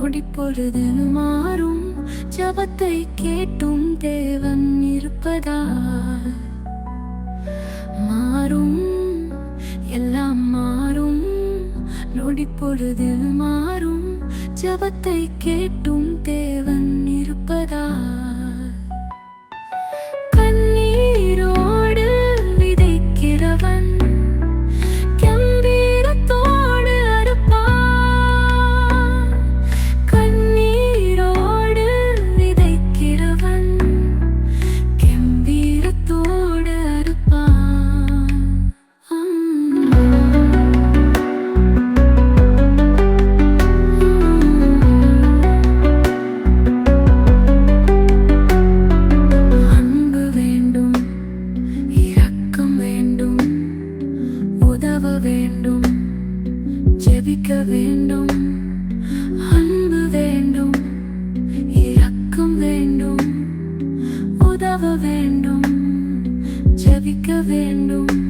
நொடி பொழுது மாறும். ஜபத்தை கேட்டும் தேவன் இருப்பதால். மாறும் எல்லாம் மாறும். நொடி பொழுதில் மாறும். ஜபத்தை கேட்டும் வேண்டும் ஜெபிக்க வேண்டும் அன்பு வேண்டும் இறக்கம் வேண்டும் உதவ வேண்டும் ஜெபிக்க வேண்டும்.